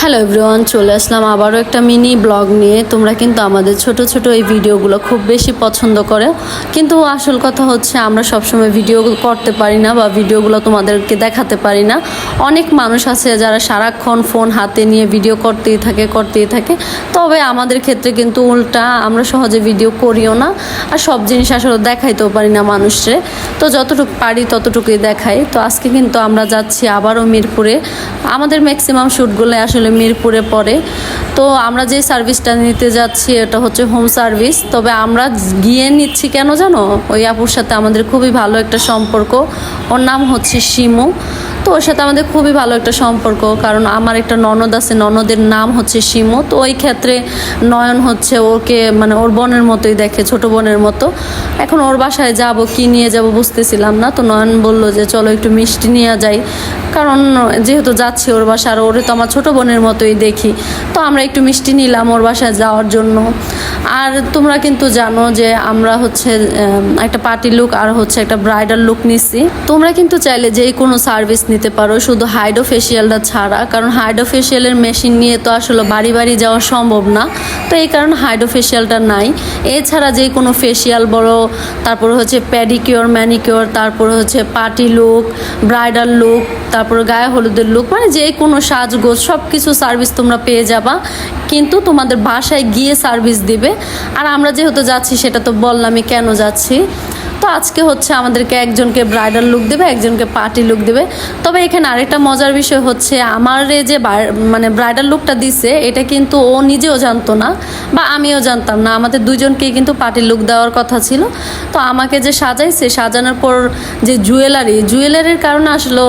Hello everyone চলে আসলাম আবারও একটা মিনি ব্লগ নিয়ে। তোমরা কিন্তু আমাদের ছোট ছোট এই ভিডিওগুলো খুব বেশি পছন্দ করে। কিন্তু আসল কথা হচ্ছে, আমরা সবসময় ভিডিও করতে পারি না বা ভিডিওগুলো তোমাদেরকে দেখাতে পারি না। অনেক মানুষ আছে যারা সারাক্ষণ ফোন হাতে নিয়ে ভিডিও করতেই থাকে করতেই থাকে। তবে আমাদের ক্ষেত্রে কিন্তু উল্টা, আমরা সহজে ভিডিও করিও না। আর সব জিনিস আসলে দেখাইতেও পারি না মানুষরে। তো যতটুকু পারি ততটুকুই দেখাই। তো আজকে কিন্তু আমরা যাচ্ছি আবারও মিরপুরে। আমাদের ম্যাক্সিমাম শ্যুটগুলো আসলে মিরপুরে পড়ে। তো আমরা যে সার্ভিসটা নিতে যাচ্ছি, এটা হচ্ছে হোম সার্ভিস। তবে আমরা গিয়ে নিচ্ছি কেন জানো? ওই আপুর সাথে আমাদের খুবই ভালো একটা সম্পর্ক। ওর নাম হচ্ছে শিমু। তো ওর সাথে আমাদের খুবই ভালো একটা সম্পর্ক, কারণ আমার একটা ননদ আছে, ননদের নাম হচ্ছে শিমু। তো ওই ক্ষেত্রে নয়ন হচ্ছে ওকে মানে ওর বোনের মতোই দেখে, ছোট বোনের মতো। এখন ওর বাসায় যাব, কি নিয়ে যাব বুঝতেছিলাম না। তো নয়ন বলল যে, চলো একটু মিষ্টি নিয়ে যাই। কারণ যেহেতু যাচ্ছি ওর বাসা আর ওরে তো আমার ছোটো বোনের মতোই দেখি। তো আমরা একটু মিষ্টি নিলাম ওর বাসায় যাওয়ার জন্য। আর তোমরা কিন্তু জানো যে আমরা হচ্ছে একটা পার্টি লুক আর হচ্ছে একটা ব্রাইডাল লুক নিচ্ছি তোমরা কিন্তু চাইলে যেই কোনো সার্ভিস নিতে পারো, শুধু হাইড্রো ফেসিয়ালটা ছাড়া। কারণ হাইড্রো ফেসিয়ালের মেশিন নিয়ে তো আসলে বাড়ি বাড়ি যাওয়া সম্ভব না। তো এই কারণে হাইড্রো ফেসিয়ালটা নাই। এছাড়া যে কোনো ফেসিয়াল বড় তারপর হচ্ছে প্যাডিকিওর ম্যানিকিওর তারপর হচ্ছে পার্টি লুক ব্রাইডাল লুক তারপর গায়ে হলুদের লুক মানে যে কোনো সাজগোজ সব কিছু সার্ভিস তোমরা পেয়ে যাবা। কিন্তু তোমাদের বাসায় গিয়ে সার্ভিস দিবে। আর আমরা যেহেতু যাচ্ছি সেটা তো বললামই কেন যাচ্ছি। তো আজকে হচ্ছে আমাদেরকে একজনকে ব্রাইডাল লুক দেবে, একজনকে পার্টি লুক দেবে। তবে এখানে আরেকটা মজার বিষয় হচ্ছে, আমার যে মানে ব্রাইডাল লুকটা দিছে, এটা কিন্তু ও নিজেও জানতো না বা আমিও জানতাম না। আমাদের দুজনকেই কিন্তু পার্টি লুক দেওয়ার কথা ছিল। তো আমাকে যে সাজাইছে, সাজানোর পর যে জুয়েলারি জুয়েলারির কারণে আসলে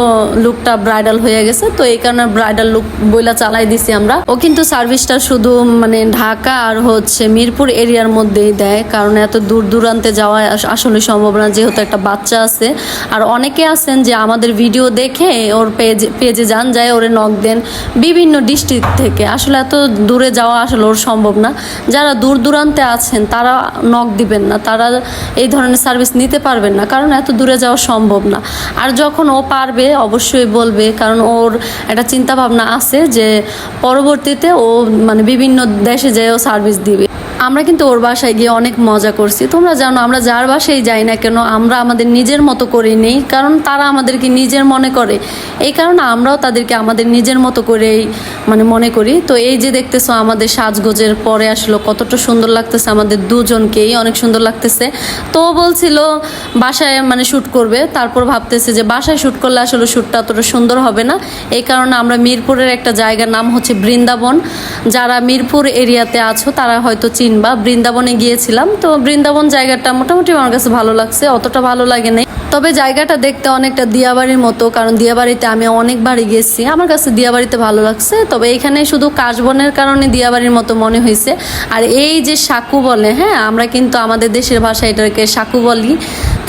লুকটা ব্রাইডাল হয়ে গেছে। তো এই কারণে ব্রাইডাল লুক বইলা চালাই দিছি আমরা। ও কিন্তু সার্ভিসটা শুধু মানে ঢাকা আর হচ্ছে মিরপুর এরিয়ার মধ্যেই দেয়, কারণ এত দূর দূরান্তে যাওয়া আস- আসলে সম্ভব না যেহেতু একটা বাচ্চা আছে। আর অনেকে আছেন যে আমাদের ভিডিও দেখে ওর পেজ পেজে যান, যায়, ওরে নখ দেন বিভিন্ন ডিস্ট্রিক্ট থেকে। আসলে এত দূরে যাওয়া আসলে ওর সম্ভব না। যারা দূর দূরান্তে আছেন, তারা নখ দিবেন না। তারা এই ধরনের সার্ভিস নিতে পারবেন না, কারণ এত দূরে যাওয়া সম্ভব না। আর যখন ও পারবে, অবশ্যই বলবে, কারণ ওর একটা চিন্তা ভাবনা আছে যে পরবর্তীতে ও মানে বিভিন্ন দেশে যেয়েও সার্ভিস দিবে। আমরা কিন্তু ওর বাসায় গিয়ে অনেক মজা করছি। তোমরা জানো, আমরা যার বাসায় যাই না কেন, আমরা আমাদের নিজের মতো করে নেই, কারণ তারা আমাদেরকে নিজের মনে করে। এই কারণে আমরাও তাদেরকে আমাদের নিজের মতো করেই মানে মনে করি। তো এই যে দেখতেছো, আমাদের সাজগোজের পরে আসলো, কতটা সুন্দর লাগতেছে আমাদের দুজনকেই, অনেক সুন্দর লাগতেছে। তো বলছিল, বাসায় মানে শ্যুট করবে, তারপর ভাবতেছে যে বাসায় শ্যুট করলে আসলে শ্যুটটা অতটা সুন্দর হবে না। এই কারণে আমরা মিরপুরের একটা জায়গার নাম হচ্ছে বৃন্দাবন। যারা মিরপুর এরিয়াতে আছো, তারা হয়তো চিনবা বৃন্দাবনে গিয়েছিলাম, তো বৃন্দাবন জায়গাটা মোটামুটি আমার কাছে ভালো লাগছে, অতটা ভালো লাগে নাই। তবে জায়গাটা দেখতে অনেকটা দিয়াবাড়ির মতো, কারণ দিয়াবাড়িতে আমি অনেকবারই গেছি। আমার কাছে দিয়াবাড়িতে ভালো লাগছে, তবে এখানে শুধু কাশবনের কারণে দিয়াবাড়ির মতো মনে হয়েছে। আর এই যে সাকু বলে হ্যাঁ আমরা কিন্তু আমাদের দেশের ভাষা এটাকে সাকু বলি।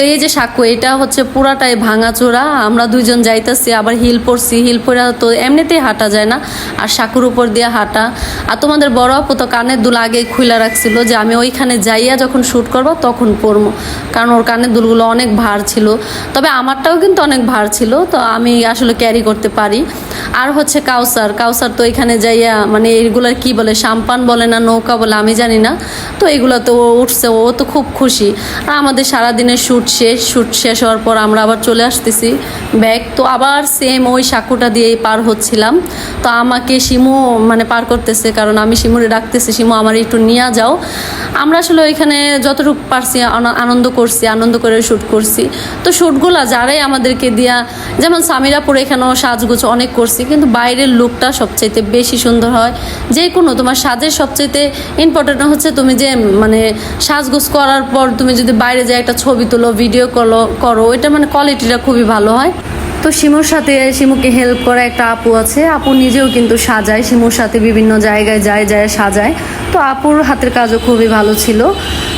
তো এই যে সাকু এটা হচ্ছে পুরাটাই ভাঙাচোরা। আমরা দুইজন যাইতেছি, আবার হিল পরছি হিল পরে তো এমনিতেই হাঁটা যায় না, আর সাকুর উপর দিয়ে হাঁটা। আর তোমাদের বড় আপু তো কানের দুল আগেই খুলে রাখছিল যে আমি ওইখানে যাইয়া যখন শ্যুট করব তখন পরবো কারণ ওর কানের দুলগুলো অনেক ভার ছিল। তবে আমারটাও কিন্তু অনেক ভার ছিল, তো আমি আসলে ক্যারি করতে পারি। আর হচ্ছে কাউসার কাউসার তো এখানে যাইয়া মানে এইগুলার কি বলে সাম্পান বলে না নৌকা বলে আমি জানি না। তো এগুলো তো উঠছে, ও তো খুব খুশি। আর আমাদের সারাদিনের শ্যুট শেষ, শ্যুট শেষ হওয়ার পর আমরা আবার চলে আসতেছি। ব্যাগ তো আবার সেম ওই সাঁকুটা দিয়েই পার হচ্ছিলাম। তো আমাকে শিমু মানে পার করতেছে, কারণ আমি শিমুরে ডাকতেছি, শিমু আমার একটু নিয়ে যাও। আমরা আসলে ওইখানে যতটুকু পারছি আন- আনন্দ করছি, আনন্দ করে শ্যুট করছি। তো শ্যুটগুলো যারাই আমাদেরকে দিয়া, যেমন সামিরাপুর এখানেও সাজগুজ অনেক করছি, কিন্তু বাইরের লুকটা সবচাইতে বেশি সুন্দর হয়। যে কোনো তোমার সাজের সবচাইতে ইম্পর্টেন্ট হচ্ছে তুমি যে মানে সাজগুজ করার পর তুমি যদি বাইরে যায় একটা ছবি তোলো ভিডিও করো করো এটা মানে কোয়ালিটিটা খুবই ভালো হয়। তো শিমুর সাথে শিমুকে হেল্প করা একটা আপু আছে। আপু নিজেও কিন্তু সাজায়, শিমুর সাথে বিভিন্ন জায়গায় যায় যায়, সাজায়। তো আপুর হাতের কাজও খুবই ভালো ছিল।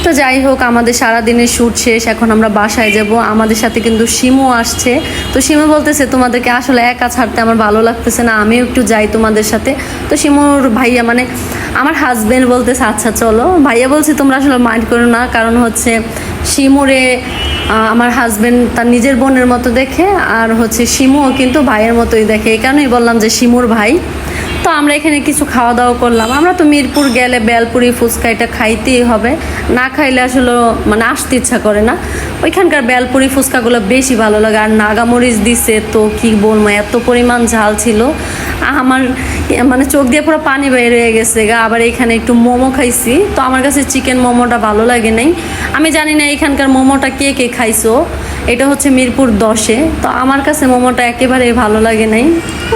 তো যাই হোক, আমাদের সারা দিনের শ্যুট শেষ, এখন আমরা বাসায় যাব। আমাদের সাথে কিন্তু শিমু আসছে। তো শিমু বলতেছে, তোমাদেরকে আসলে একা ছাড়তে আমার ভালো লাগতেছে না, আমিও একটু যাই তোমাদের সাথে। তো শিমুর ভাইয়া মানে আমার হাজবেন্ড বলতেছে আচ্ছা চলো। ভাইয়া বলছে, তোমরা আসলে মাইন্ড করো না, কারণ হচ্ছে শিমুরে আমার হাজবেন্ড তার নিজের বোনের মতো দেখে, আর হচ্ছে শিমুও কিন্তু ভাইয়ের মতোই দেখে। এই কারণেই বললাম যে শিমুর ভাই তো আমরা এখানে কিছু খাওয়া দাওয়া করলাম। আমরা তো মিরপুর গেলে বেলপুরি, ফুচকা এটা খাইতেই হবে। না খাইলে আসলে মানে আসতে ইচ্ছা করে না। ওইখানকার বেলপুরি, ফুচকাগুলো বেশি ভালো লাগে। আর নাগামরিচ দিছে তো কি বলব, এত পরিমাণ ঝাল ছিল। আমার মানে চোখ দিয়ে পুরো পানি বের হয়ে গেছে গা। আবার এখানে একটু মোমো খাইছি। তো আমার কাছে চিকেন মোমোটা ভালো লাগে নাই। আমি জানি না এখানকার মোমোটা কে কে খাইছো। এটা হচ্ছে মিরপুর দশে। তো আমার কাছে মোমোটা একেবারে ভালো লাগে নাই।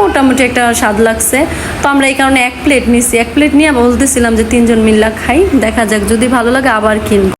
মোটামুটি একটা স্বাদ লাগছে। তো আমরা এই কারণে এক প্লেট নিছি। এক প্লেট নিয়ে বলতেছিলাম যে তিনজন মিল্লা খাই, দেখা যাক, যদি ভালো লাগে আবার কিনবো।